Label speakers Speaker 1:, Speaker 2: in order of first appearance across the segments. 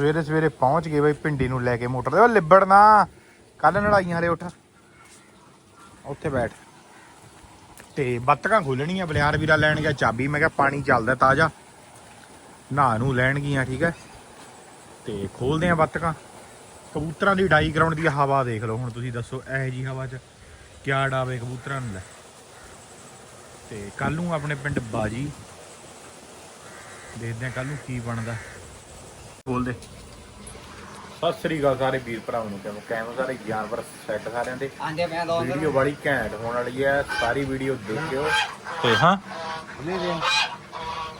Speaker 1: ਸਵੇਰੇ ਸਵੇਰੇ ਪਹੁੰਚ ਗਏ ਬਈ ਪਿੰਡੀ ਨੂੰ ਲੈ ਕੇ ਮੋਟਰ ਤੇ। ਉਹ ਲਿਬੜਨਾ। ਕੱਲ ਲੜਾਈਆਂ ਵਾਲੇ ਉੱਠ। ਉੱਥੇ ਬੈਠ। ਤੇ ਬੱਤਕਾਂ ਖੋਲਣੀਆਂ, ਬਲਿਆਰ ਵੀਰਾ ਲੈਣ ਗਿਆ, ਚਾਬੀ। ਮੈਂ ਕਿਹਾ ਪਾਣੀ ਚੱਲਦਾ ਤਾਜ਼ਾ। ਨਹਾ ਨੂੰ ਲੈਣਗੀਆਂ ਠੀਕ ਹੈ। ਤੇ ਖੋਲਦੇ ਆ ਬੱਤਕਾਂ। ਕਬੂਤਰਾਂ ਦੀ ਡਾਈ ਗਰਾਊਂਡ ਦੀ ਹਵਾ ਦੇਖ ਲਓ। ਹੁਣ ਤੁਸੀਂ ਦੱਸੋ, ਇਹੋ ਜੀ ਹਵਾ 'ਚ ਕਿਆ ਡਾਵੇ ਕਬੂਤਰਾਂ ਨੂੰ ਲੈ। ਤੇ ਕੱਲ ਨੂੰ ਆਪਣੇ ਪਿੰਡ ਬਾਜੀ। ਦੇਖਦੇ ਆ ਕੱਲ ਨੂੰ ਕੀ ਬਣਦਾ। ਬੋਲਦੇ ਸਤਿ ਸ੍ਰੀ ਅਕਾਲ ਸਾਰੇ ਵੀਰ ਭਰਾਵਾਂ ਨੂੰ ਕਿਵੇਂ ਕੈਮਰਾ ਸਾਰੇ? ਜਾਨਵਰ ਸੈੱਟ ਸਾਰਿਆਂ ਦੇ।
Speaker 2: ਆਂਦੇ ਮੈਂ ਦੋ
Speaker 1: ਵੀਡੀਓ ਬੜੀ ਘੈਂਟ ਹੋਣ ਵਾਲੀ ਹੈ ਸਾਰੀ ਵੀਡੀਓ ਦੇਖਿਓ। ਤੇ ਹਾਂ।
Speaker 2: ਲੈ ਦੇ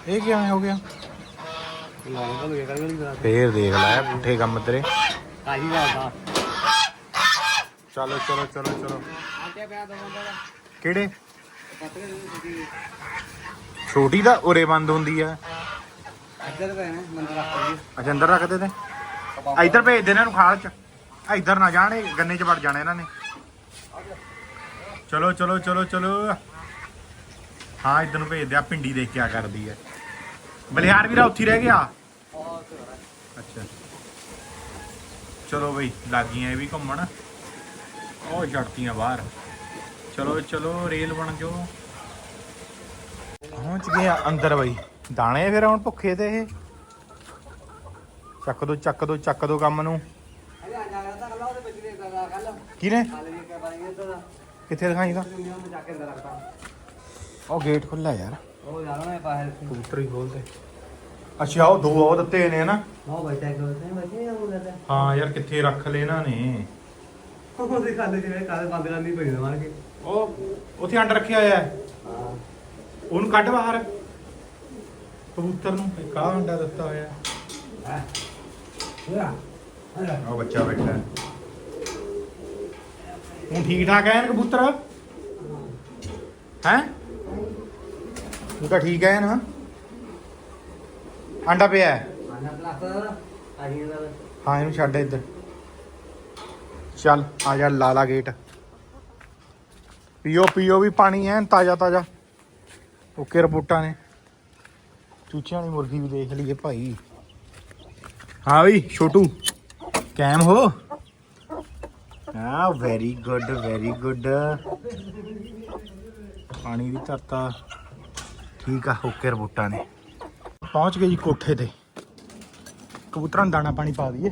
Speaker 1: ਇਹ ਕਿਵੇਂ ਹੋ ਗਿਆ? ਫੇਰ ਦੇਖ ਲੈ ਪੁੱਠੇ ਕੰਮ ਤੇਰੇ।
Speaker 2: ਕਾਹੀ ਦਾ।
Speaker 1: ਚਲੋ ਚਲੋ ਚਲੋ ਚਲੋ।
Speaker 2: ਦੋ ਦਾ
Speaker 1: ਕਿਹੜੇ?
Speaker 2: ਦੀ
Speaker 1: ਛੋਟੀ ਦਾ ਉਰੇ ਬੰਦ ਹੁੰਦੀ ਆ।
Speaker 2: ਇੱਧਰ ਪਏ ਨੇ ਮੰਦਰ ਰੱਖ ਲਈ
Speaker 1: ਅੱਛਾ, ਅੰਦਰ ਰੱਖਦੇ ਤੇ? ਇੱਧਰ ਭੇਜ ਦੇ ਇਹਨਾਂ ਨੂੰ ਖਾਲ ਚ। ਇੱਧਰ ਨਾ ਜਾਣ ਗੰਨੇ ਚ ਵੜ ਜਾਣਾ ਇਹਨਾਂ ਨੇ। ਚਲੋ ਚਲੋ ਚਲੋ ਚਲੋ। ਹਾਂ, ਇੱਧਰ ਨੂੰ ਭੇਜ ਦੇ ਆ ਪਿੰਡੀ ਦੇਖ ਕੇ ਆ ਕਰਦੀ ਹੈ ਬਲਿਹਾਰ ਵੀਰਾ ਉੱਥੇ ਰਹਿ ਗਿਆ? ਅੱਛਾ। ਚਲੋ ਬਈ, ਲੱਗੀਆਂ ਇਹ ਵੀ ਘੁੰਮਣ। ਉਹ ਛੱਡਤੀਆਂ ਬਾਹਰ। ਚਲੋ ਚਲੋ, ਰੇਲ ਬਣ ਜਾਓ। ਪਹੁੰਚ ਗਏ ਅੰਦਰ ਬਈ। ਦਾਣੇ ਫਿਰ ਹੁਣ ਭੁੱਖੇ ਤੇ ਇਹ। ਚੱਕ ਦੋ ਚੱਕ ਦੋ ਚੱਕ ਦੋ ਕੰਮ ਨੂੰ।
Speaker 2: ਦੇ ਦਾ
Speaker 1: ਕਿਨੇ
Speaker 2: ਦਾ?
Speaker 1: ਕਿੱਥੇ
Speaker 2: ਅੰਦਰ ਰੱਖਤਾ
Speaker 1: ਉਹ ਗੇਟ ਖੁੱਲਾ ਯਾਰ।
Speaker 2: ਉਹ ਜਾ ਰਹਾ ਹੈ ਬਾਹਰ
Speaker 1: ਕਬੂਤਰ ਹੀ ਖੋਲਦੇ ਅੱਛਾ ਉਹ ਦੋ ਉਹ ਦਿੱਤੇ ਨੇ ਨਾ
Speaker 2: ਉਹ ਬੈਠਾ ਕਰੋ ਤੇ ਬੱਚੇ ਉਹ
Speaker 1: ਹਾਂ ਯਾਰ ਕਿੱਥੇ ਰੱਖ ਇਹਨਾਂ ਨੇ।
Speaker 2: ਉਹ ਦੇ ਖਾਲੇ ਜਿਵੇਂ ਕਾਲੇ ਬੰਦ ਕਰਨੀ ਪਈ ਕੇ
Speaker 1: ਉਹ ਉੱਥੇ ਅੰਡ ਰੱਖਿਆ ਹੋਇਆ ਉਹਨੂੰ ਕੱਢ ਬਾਹਰ। ਕਬੂਤਰ ਨੂੰ ਇੱਕ ਆਹ ਅੰਡਾ ਦਿੱਤਾ ਹੋਇਆ
Speaker 2: ਹੈ।
Speaker 1: ਉਹ ਬੱਚਾ ਬੈਠਾ। ਹੈ ਹੁਣ ਠੀਕ ਠਾਕ ਹੈ ਨਾ ਕਬੂਤਰ? ਹੈ? ਤੂੰ ਤਾਂ ਠੀਕ ਹੈ ਨਾ ਅੰਡਾ ਪਿਆ ਹੈ। ਹਾਂ ਇਹਨੂੰ ਛੱਡ ਇੱਧਰ। ਚੱਲ ਆ ਜਾ ਲਾਲਾ ਗੇਟ। ਪੀਓ ਪੀਓ ਵੀ ਪਾਣੀ ਐਨ ਤਾਜ਼ਾ ਤਾਜ਼ਾ ਓਕੇ ਰਿਪੋਰਟਾਂ ਨੇ। ਚੂਚਿਆਂ ਵਾਲੀ ਮੁਰਗੀ ਵੀ ਦੇਖ ਲਈਏ ਭਾਈ। ਹਾਂ ਵੀ ਛੋਟੂ। ਕੈਮ ਹੋ? ਹਾਂ ਵੈਰੀ ਗੁੱਡ ਵੈਰੀ ਗੁੱਡ ਪਾਣੀ ਵੀ ਧਰਤਾ। ਠੀਕ ਆ ਓਕੇ ਰਿਪੋਰਟਾਂ ਨੇ। ਪਹੁੰਚ ਗਏ ਜੀ ਕੋਠੇ ਤੇ। ਕਬੂਤਰਾਂ ਨੂੰ ਦਾਣਾ ਪਾਣੀ ਪਾ ਦਈਏ।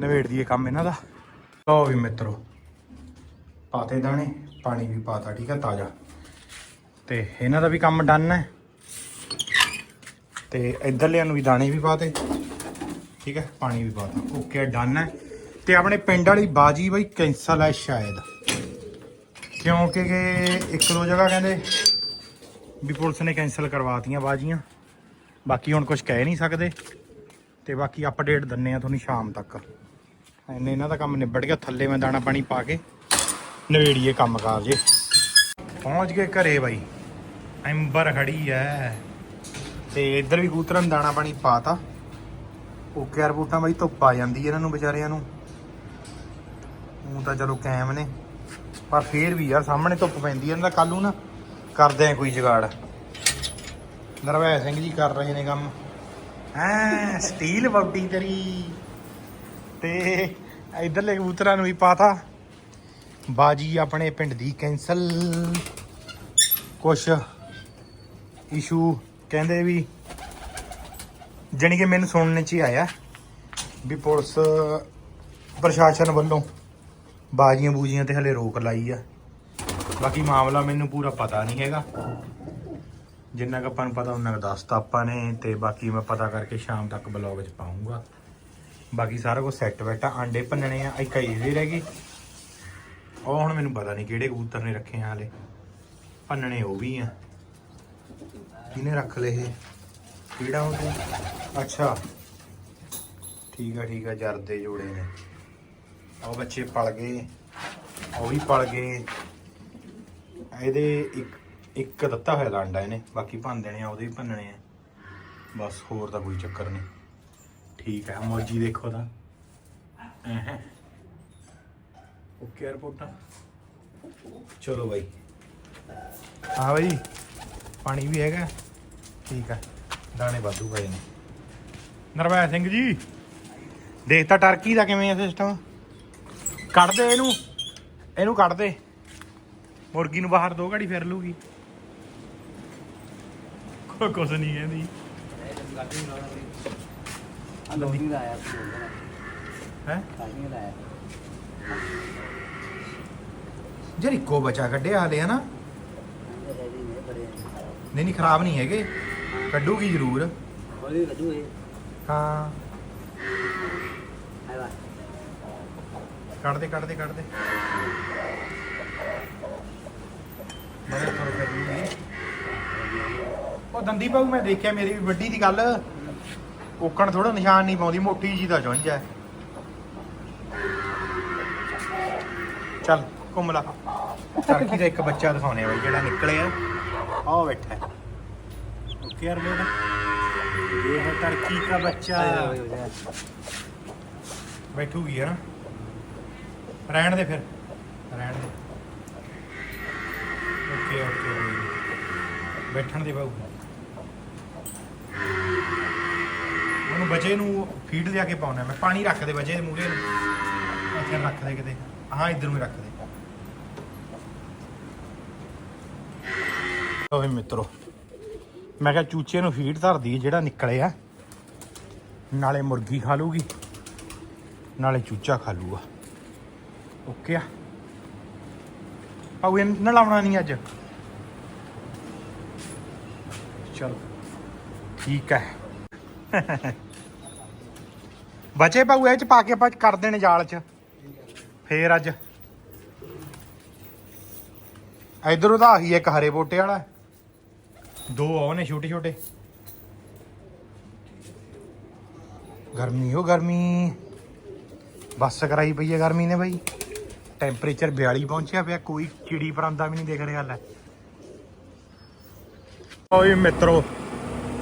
Speaker 1: ਨਵੇੜ ਦਈਏ ਕੰਮ ਇਹਨਾਂ ਦਾ। ਲਓ ਵੀ ਮਿੱਤਰੋ ਪਾਤੇ ਦਾਣੇ ਪਾਣੀ ਵੀ ਪਾਤਾ ਠੀਕ ਆ ਤਾਜ਼ਾ। ਤੇ ਇਹਨਾਂ ਦਾ ਵੀ ਕੰਮ ਡਨ ਹੈ। ਤੇ ਇਧਰਲਿਆਂ ਨੂੰ ਵੀ ਦਾਣੇ ਵੀ ਪਾਤੇ ਠੀਕ ਹੈ, ਪਾਣੀ ਵੀ ਪਾਤਾ ਓਕੇ ਡਨ ਹੈ। ਤੇ ਆਪਣੇ ਪਿੰਡ ਵਾਲੀ ਬਾਜੀ ਬਈ ਕੈਂਸਲ ਹੈ ਸ਼ਾਇਦ। ਕਿਉਂਕਿ ਕਿ ਇੱਕ ਦੋ ਜਗ੍ਹਾ ਕਹਿੰਦੇ ਵੀ ਪੁਲਿਸ ਨੇ ਕੈਂਸਲ ਕਰਵਾਤੀਆਂ ਬਾਜੀਆਂ। ਬਾਕੀ ਹੁਣ ਕੁਝ ਕਹਿ ਨਹੀਂ ਸਕਦੇ। ਤੇ ਬਾਕੀ ਅਪਡੇਟ ਦਿੰਨੇ ਆ ਤੁਹਾਨੂੰ ਸ਼ਾਮ ਤੱਕ। ਇੰਨੇ ਇਹਨਾਂ ਦਾ ਕੰਮ ਨਿਬੜ ਗਿਆ। ਥੱਲੇ ਮੈਂ ਦਾਣਾ ਪਾਣੀ ਪਾ ਕੇ ਨਵੇੜੀਏ ਕੰਮ ਕਾਰ ਜੇ ਪਹੁੰਚ ਗਏ ਘਰੇ ਬਾਈ। ਐਂਬਰ ਖੜੀ ਐ ਤੇ ਇੱਧਰ ਵੀ ਕਬੂਤਰਾਂ ਨੂੰ ਦਾਣਾ ਪਾਣੀ ਪਾਤਾ। ਓਕੇ ਰਬੂਟਾਂ ਬਾਈ ਧੁੱਪ ਆ ਜਾਂਦੀ ਇਹਨਾਂ ਨੂੰ, ਵਿਚਾਰਿਆਂ ਨੂੰ। ਉਹ ਤਾਂ ਚਲੋ ਕਾਇਮ ਨੇ। ਪਰ ਫੇਰ ਵੀ ਯਾਰ, ਸਾਹਮਣੇ ਧੁੱਪ ਪੈਂਦੀ ਐ ਇਹਨਾਂ ਦਾ ਕੱਲ ਨੂੰ ਨਾ ਕਰਦੇ ਆ ਕੋਈ ਜਗਾੜ। ਨਰਵੈ ਸਿੰਘ ਜੀ ਕਰ ਰਹੇ ਨੇ ਕੰਮ। ਐ ਸਟੀਲ ਬਾਡੀ ਤੇਰੀ। ਤੇ ਇਧਰਲੇ ਕਬੂਤਰਾਂ ਨੂੰ ਵੀ ਪਾਤਾ। ਬਾਜੀ ਆਪਣੇ ਪਿੰਡ ਦੀ ਕੈਂਸਲ। ਕੁਛ ਇਸ਼ੂ ਕਹਿੰਦੇ ਵੀ ਜਾਣੀ ਕਿ ਮੈਨੂੰ ਸੁਣਨ ਚ ਹੀ ਆਇਆ ਵੀ ਪੁਲਿਸ ਪ੍ਰਸ਼ਾਸਨ ਵੱਲੋਂ ਬਾਜੀਆਂ ਬੂਜੀਆਂ ਤੇ ਹਲੇ ਰੋਕ ਲਾਈ ਆ। ਬਾਕੀ ਮਾਮਲਾ ਮੈਨੂੰ ਪੂਰਾ ਪਤਾ ਨਹੀਂ ਹੈਗਾ। ਜਿੰਨਾ ਕੁ ਆਪਾਂ ਨੂੰ ਪਤਾ, ਉਹਨਾਂ ਕੁ ਦੱਸਤਾ ਆਪਾਂ ਨੇ ਤੇ ਬਾਕੀ ਮੈਂ ਪਤਾ ਕਰਕੇ ਸ਼ਾਮ ਤੱਕ ਬਲੌਗ 'ਚ ਪਾਉਂਗਾ ਬਾਕੀ ਸਾਰਾ ਕੁਝ ਸੈੱਟ ਬੈਠਾ ਆਂਡੇ ਭੰਨਣੇ ਆ, ਇੱਕ ਇਹਦੇ ਰਹਿ ਗਏ ਉਹ ਹੁਣ ਮੈਨੂੰ ਪਤਾ ਨਹੀਂ ਕਿਹੜੇ ਕਬੂਤਰ ਨੇ ਰੱਖੇ ਆ ਹਾਲੇ। ਭੰਨਣੇ ਉਹ ਵੀ ਆ। ਕਿਹਨੇ ਰੱਖ ਲਏ ਇਹ? ਕਿਹੜਾ ਉਹ ਤੇ? ਅੱਛਾ। ਠੀਕ ਆ ਠੀਕ ਆ ਜਰਦੇ ਜੋੜੇ ਨੇ। ਉਹ ਬੱਚੇ ਪਲ ਗਏ। ਉਹ ਵੀ ਪਲ ਗਏ। ਇਹਦੇ ਇੱਕ ਇੱਕ ਦਿੱਤਾ ਹੋਇਆ ਲਾਂਡਾ ਇਹਨੇ। ਬਾਕੀ ਭੰਨ ਦੇਣੇ ਆ, ਉਹਦੇ ਵੀ ਭੰਨਣੇ ਆ। ਬਸ ਹੋਰ ਤਾਂ ਕੋਈ ਚੱਕਰ ਨਹੀਂ। ਠੀਕ ਹੈ ਮੋਜੀ ਦੇਖੋ ਤਾਂ। ਓਕੇ ਰਿਪੋਰਟਾਂ। ਚਲੋ ਬਾਈ। ਹਾਂ ਬਾਈ। ਪਾਣੀ ਵੀ ਹੈਗਾ। ਠੀਕ ਹੈ ਦਾਣੇ ਵਾਧੂ ਪਏ ਨੇ। ਨਰਵੈ ਸਿੰਘ ਜੀ ਦੇਖ ਤਾਂ ਟਰਕੀ ਦਾ ਕਿਵੇਂ ਆ ਸਿਸਟਮ ਕੱਢ ਦੇ ਇਹਨੂੰ। ਇਹਨੂੰ ਕੱਢ ਦੇ। ਮੁਰਗੀ ਨੂੰ ਬਾਹਰ ਦੋ ਘੜੀ ਫਿਰ ਲੂਗੀ। ਕੋਈ ਕੁਛ ਨਹੀਂ ਕਹਿੰਦੀ।
Speaker 2: ਆ ਲੋਡਿੰਗ ਦਾ ਆਇਆ ਸੀ।
Speaker 1: ਹੈ?
Speaker 2: ਟਾਈਮਿੰਗ ਦਾ ਆਇਆ
Speaker 1: ਯਾਰ ਇੱਕੋ ਬਚਾ ਕੱਢਿਆ ਹਲੇ ਹਨਾ? ਨਹੀਂ ਨਹੀਂ ਖਰਾਬ ਨਹੀਂ ਹੈਗੇ। ਕੱਢੂਗੀ ਜ਼ਰੂਰ।
Speaker 2: ਹੌਲੀ ਕੱਢੂ ਇਹ
Speaker 1: ਹਾਂ।
Speaker 2: ਆਇਆ
Speaker 1: ਕੱਢ ਦੇ ਕੱਢ ਦੇ ਕੱਢ ਦੇ ਬੜੇ ਥੋੜੇ ਕਰੂਗੀ। ਉਹ ਦੰਦੀ ਬਾਬੂ ਮੈਂ ਦੇਖਿਆ ਮੇਰੀ ਵੀ ਵੱਡੀ ਦੀ ਗੱਲ। ਕੋਕਣ ਥੋੜਾ ਨਿਸ਼ਾਨ ਨਹੀਂ ਪਾਉਂਦੀ ਮੋਟੀ ਜੀ ਦਾ ਚੁੰਝ ਹੈ। ਚੱਲ ਘੁੰਮ ਲਾ। ਦਾ ਇੱਕ ਬੱਚਾ ਦਿਖਾਉਣੇ ਬਾਈ ਜਿਹੜਾ ਨਿਕਲਿਆ। ਆਹ ਬੈਠਾ ਹੈ। ਓਕੇ ਯਾਰ ਮੇਰਾ ਇਹ ਹੈ ਟਰਕੀ ਦਾ ਬੱਚਾ। ਬੈਠੂਗੀ ਯਾਰ ਰਹਿਣ ਦੇ ਫਿਰ। ਰਹਿਣ ਦੇ। ਓਕੇ ਓਕੇ ਬੈਠਣ ਦੇ ਬਾਬੂ ਉਹਨੂੰ ਬੱਚੇ ਨੂੰ ਫੀਡ ਲਿਆ ਕੇ ਪਾਉਣਾ ਮੈਂ ਪਾਣੀ ਰੱਖ ਦੇ ਬੱਚੇ ਦੇ ਮੂਹਰੇ ਨੂੰ। ਇੱਥੇ ਰੱਖ ਦੇ ਕਿਤੇ। ਹਾਂ ਇੱਧਰ ਨੂੰ ਰੱਖ ਦੇ। ਓਏ ਮਿੱਤਰੋ। ਮੈਂ ਕਿਹਾ ਚੂਚੇ ਨੂੰ ਫੀਡ ਧਰਦੀ ਜਿਹੜਾ ਨਿਕਲਿਆ ਨਾਲੇ ਮੁਰਗੀ ਖਾ ਲੂਗੀ, ਨਾਲੇ ਚੂਚਾ ਖਾ ਲੂਗਾ। ਓਕੇ ਆ। ਪਾਉ ਇਹ ਨਲਾਉਣਾ ਨਹੀਂ ਅੱਜ। ਚਲ, ਠੀਕ ਹੈ ਬਚੇ ਪਾਉ ਇਹ ਚ ਪਾ ਕੇ ਆਪਾਂ ਕਰ ਦੇਣੇ ਜਾਲ ਚ। ਫੇਰ ਅੱਜ। ਇਧਰੋਂ ਤਾਂ ਆਹੀ ਇੱਕ ਹਰੇ ਬੋਟੇ ਵਾਲਾ। ਦੋ ਉਹ ਨੇ ਛੋਟੇ ਛੋਟੇ। ਗਰਮੀ ਹੋ ਗਰਮੀ। ਬੱਸ ਕਰਾਈ ਪਈ ਹੈ ਗਰਮੀ ਨੇ ਬਾਈ। ਟੈਂਪਰੇਚਰ 42 ਪਹੁੰਚਿਆ ਪਿਆ, ਕੋਈ ਚਿੜੀ ਪਰਾਂਦਾ ਵੀ ਨਹੀਂ ਦਿਖ ਰਿਹਾ ਲੈ। ਓਏ ਮਿੱਤਰੋ,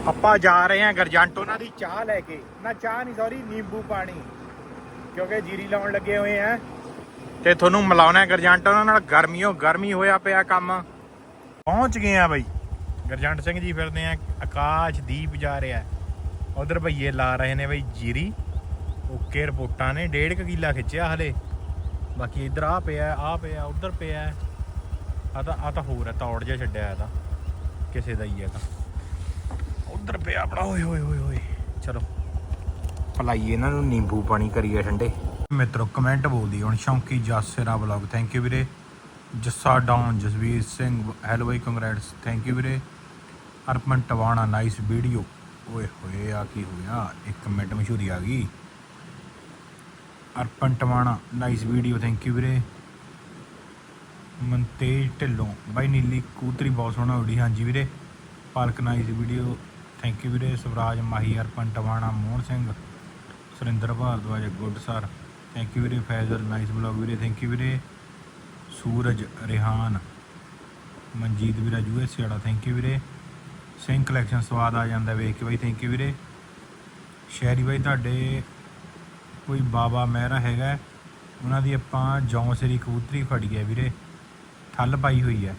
Speaker 1: ਆਪਾਂ ਜਾ ਰਹੇ ਹਾਂ ਗਰਜੰਟ, ਉਹਨਾਂ ਦੀ ਚਾਹ ਲੈ ਕੇ। ਨਾ, ਚਾਹ ਨਹੀਂ ਸੌਰੀ ਨਿੰਬੂ ਪਾਣੀ। ਕਿਉਂਕਿ ਜੀਰੀ ਲਾਉਣ ਲੱਗੇ ਹੋਏ ਆ। ਤੇ ਤੁਹਾਨੂੰ ਮਿਲਾਉਣਾ ਗਰਜੰਟ, ਉਹਨਾਂ ਨਾਲ ਗਰਮੀਓ, ਗਰਮੀ ਹੋਇਆ ਪਿਆ ਕੰਮ। ਪਹੁੰਚ ਗਏ ਆ ਬਾਈ। ਗਰਜੰਟ ਸਿੰਘ ਜੀ ਫਿਰਦੇ ਆ, ਆਕਾਸ਼ ਦੀਪ ਜਾ ਰਿਹਾ। ਉਧਰ ਭਈਏ ਲਾ ਰਹੇ ਨੇ ਬਈ ਜੀਰੀ। ਓਕੇ ਰਿਪੋਰਟਾਂ ਨੇ, ਡੇਢ ਕੁ ਕਿੱਲਾ ਖਿੱਚਿਆ ਹਲੇ। ਬਾਕੀ ਇਧਰ ਆ ਪਿਆ ਆ ਪਿਆ, ਉਧਰ ਪਿਆ। ਆ ਤਾਂ ਆ ਤਾਂ ਹੋਰ ਹੈ ਤੌੜ ਜਿਹਾ ਛੱਡਿਆ ਇਹ ਤਾਂ ਕਿਸੇ ਦਾ ਹੀ ਹੈ ਤਾਂ। ਉਧਰ ਪਿਆ ਆਪਣਾ, ਓਏ ਹੋਏ ਹੋਏ ਹੋਏ ਚਲੋ। ਭਲਾਈਏ ਇਹਨਾਂ ਨੂੰ, ਨਿੰਬੂ ਪਾਣੀ ਕਰੀਏ ਠੰਡੇ। ਮਿੱਤਰੋ, ਕਮੈਂਟ ਬੋਲਦੀ ਹੁਣ ਸ਼ੌਂਕੀ ਜਾਸੇਰਾ ਵਲੌਗ। ਥੈਂਕ ਯੂ ਵੀਰੇ। ਜੱਸਾ ਡਾਊਨ, ਜਸਵੀਰ ਸਿੰਘ ਹੈਲੋ ਬਾਈ ਕੰਗ੍ਰੈਟਸ ਥੈਂਕ ਯੂ ਵੀਰੇ। ਅਰਪਨ ਟਵਾਣਾ ਨਾਈਸ ਵੀਡੀਓ ਓਏ ਹੋਏ, ਆ ਕੀ ਹੋਇਆ ਇੱਕ ਮਿੰਟ, ਮਸ਼ਹੂਰੀ ਆ ਗਈ। Arpan Tiwana nice video thank you ਵੀਰੇ। ਮਨਤੇਜ ਢਿੱਲੋਂ। ਬਾਈ ਨੀਲੀ ਕੂਤਰੀ ਬਹੁਤ ਸੋਹਣਾ ਉਡੀ ਹਾਂਜੀ ਵੀਰੇ। ਪਾਲਕ ਨਾਈਸ ਵੀਡੀਓ ਥੈਂਕ ਯੂ ਵੀਰੇ। Swaraj Mahi Arpan Tiwana, Mohan Singh, Surinder Bhardwaj, good sir. Thank you ਵੀਰੇ, ਫੈਜ਼ਲ ਨਾਈਸ ਬਲੌਗ ਵੀਰੇ ਥੈਂਕ ਯੂ ਵੀਰੇ। ਸੂਰਜ, ਰਿਹਾਨ, ਮਨਜੀਤ ਵੀਰਾ ਯੂਐਸ ਵਾਲਾ ਥੈਂਕ ਯੂ ਵੀਰੇ। ਸਿੰਘ ਕਲੈਕਸ਼ਨ ਸਵਾਦ ਆ ਜਾਂਦਾ ਵੇਖ ਕੇ। ਬਾਈ ਥੈਂਕ ਯੂ ਵੀਰੇ। ਸ਼ਹਿਰੀ ਬਾਈ ਤੁਹਾਡੇ ਕੋਈ ਬਾਬਾ ਮਹਿਰਾ ਹੈਗਾ ਉਹਨਾਂ ਦੀ ਆਪਾਂ ਜੌਂਸਰੀ ਕਬੂਤਰੀ ਫੜੀ ਹੈ ਵੀਰੇ। ਠੱਲ ਪਾਈ ਹੋਈ ਹੈ।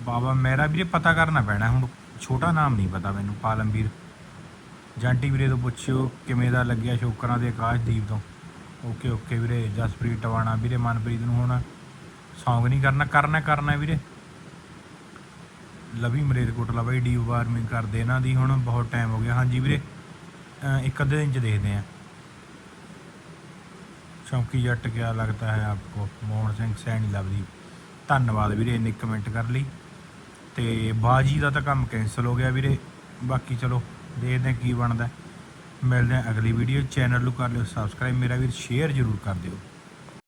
Speaker 1: ਬਾਬਾ ਮਹਿਰਾ ਵੀਰੇ ਪਤਾ ਕਰਨਾ ਪੈਣਾ, ਹੁਣ ਛੋਟਾ ਨਾਮ ਨਹੀਂ ਪਤਾ ਮੈਨੂੰ ਪਾਲਮਵੀਰ ਜਾਂਟੀ ਵੀਰੇ ਤੋਂ ਪੁੱਛਿਓ, ਕਿਵੇਂ ਦਾ ਲੱਗਿਆ ਸ਼ੋਕਰਾਂ ਦੇ ਆਕਾਸ਼ਦੀਪ ਤੋਂ? ਓਕੇ ਓਕੇ ਵੀਰੇ, ਜਸਪ੍ਰੀਤ ਟਵਾਣਾ ਵੀਰੇ, ਮਨਪ੍ਰੀਤ ਨੂੰ ਹੁਣ ਸੌਂਗ ਨਹੀਂ ਕਰਨਾ ਕਰਨਾ ਕਰਨਾ ਵੀਰੇ। ਲਵੀ ਮਰੇਰਕੋਟਲਾ ਬਾਈ, ਡੀ ਵਾਰਮਿੰਗ ਕਰਦੇ, ਇਹਨਾਂ ਦੀ ਹੁਣ ਬਹੁਤ ਟਾਈਮ ਹੋ ਗਿਆ। ਹਾਂਜੀ ਵੀਰੇ ਇੱਕ ਅੱਧੇ ਦਿਨ ਚ ਦੇਖਦੇ ਆਂ ਚੌਂਕੀ ਜੱਟ ਕਿਆ ਲੱਗਦਾ ਹੈ ਆਪਕੋ? ਮੋਹਨ ਸਿੰਘ ਸੈਣੀ ਲਵਲੀ ਧੰਨਵਾਦ ਵੀਰੇ ਇੰਨੇ ਕਮੈਂਟ ਕਰ ਲਈ। ਤੇ ਬਾਜੀ ਦਾ ਤਾਂ ਕੰਮ ਕੈਨਸਲ ਹੋ ਗਿਆ ਵੀਰੇ। ਬਾਕੀ ਚਲੋ, ਦੇਖਦੇ ਹਾਂ ਕੀ ਬਣਦਾ। ਮਿਲਦੇ ਹਾਂ ਅਗਲੀ ਵੀਡੀਓ ਚੈਨਲ ਨੂੰ ਕਰ ਲਿਓ ਸਬਸਕ੍ਰਾਈਬ ਮੇਰਾ ਵੀਰ ਸ਼ੇਅਰ ਜ਼ਰੂਰ ਕਰ ਦਿਓ।